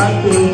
I do.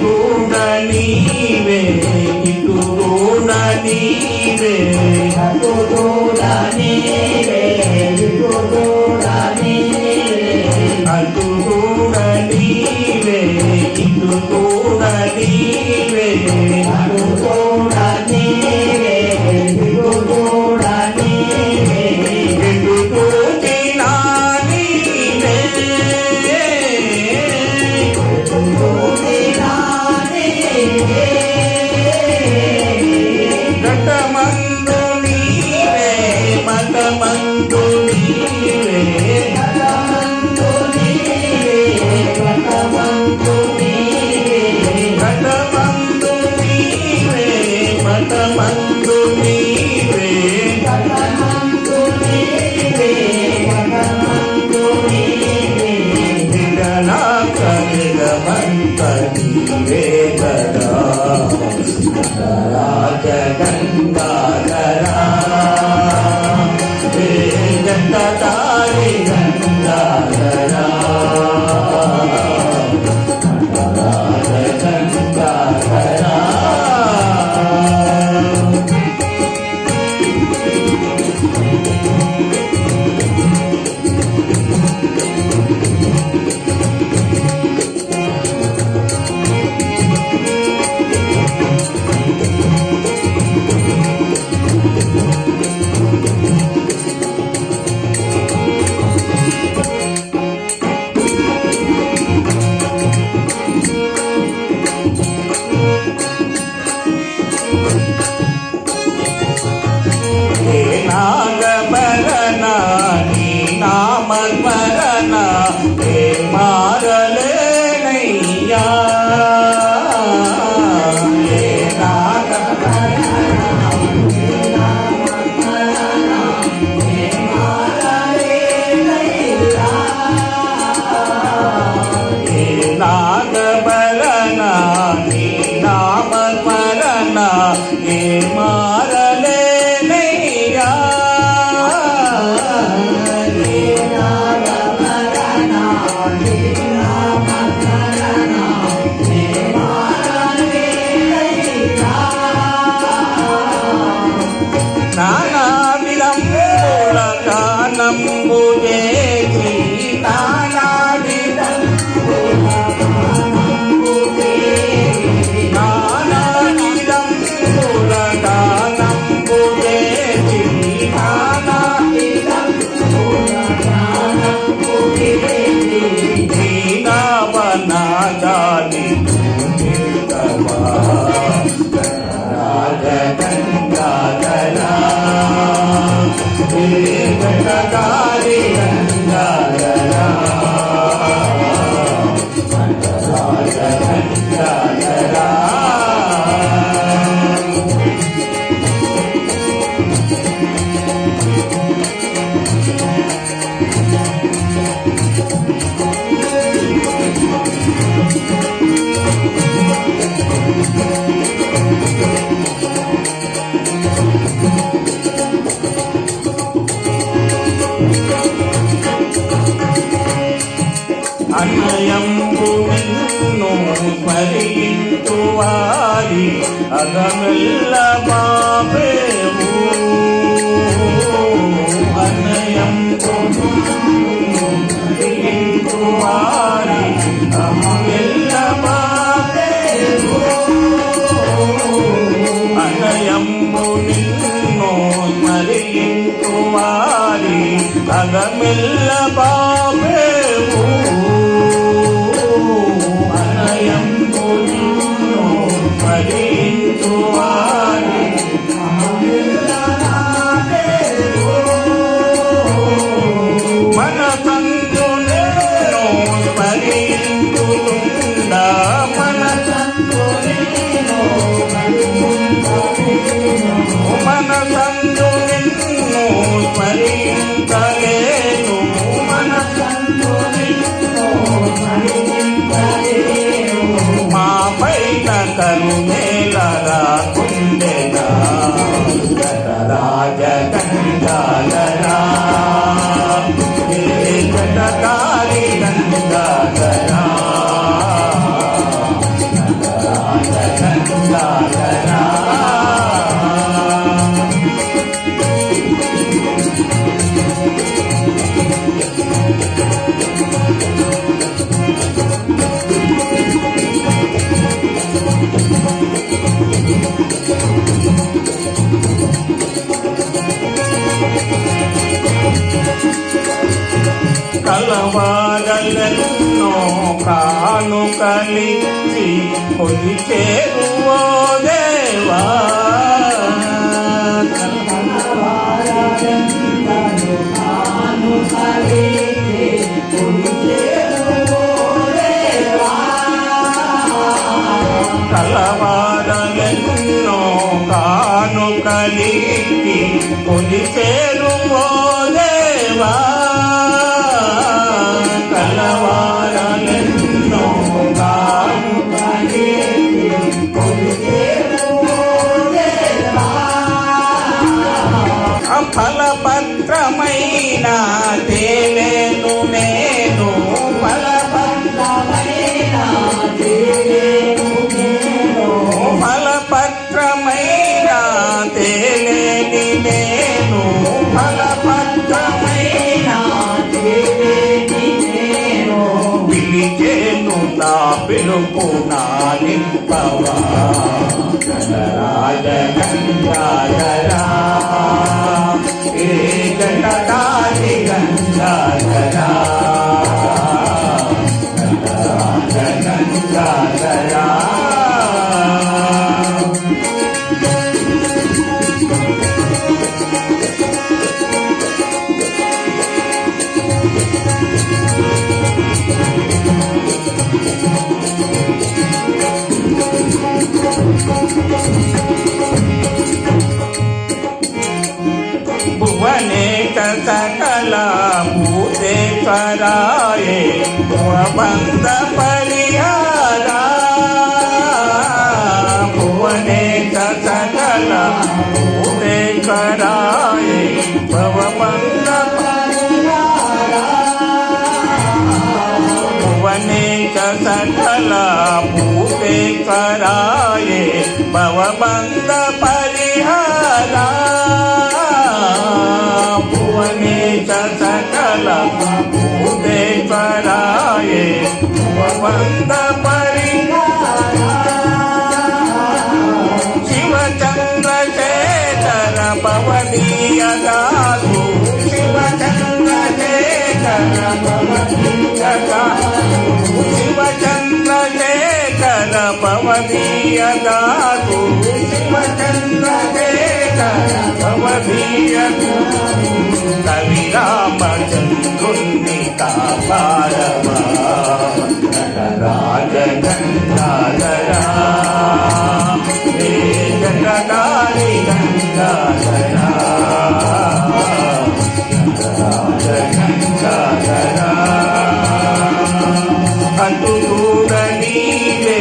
அகமில்ல மாபேமு அன்னயம் குமாரி அகமில்ல மாபேமு அன்னயம் நோய் மறியின் குமாரி அகமில்ல కలవారలెన్నో కానుకలిచ్చి కొలిచేరువో దేవా. వారకెంతను తాను వెలుపు పిలుపు నా నింపవా? ఏ భవబంద పరిహారా భువనేక సకల భూతేశ్వరాయే భవబంద పరిహారా శివచంద్రశేఖర భవదీయ దాసు శివచంద్రశేఖర భవదీయ దాసు శివచంద్రశేఖర కవి రామచంద్రుణ్ణి కాపాడవా రాజగంగాధరా జగదారి గంగాధరా రాజగంగాధరా అటు దూర నీవే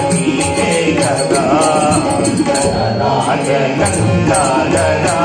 la la la la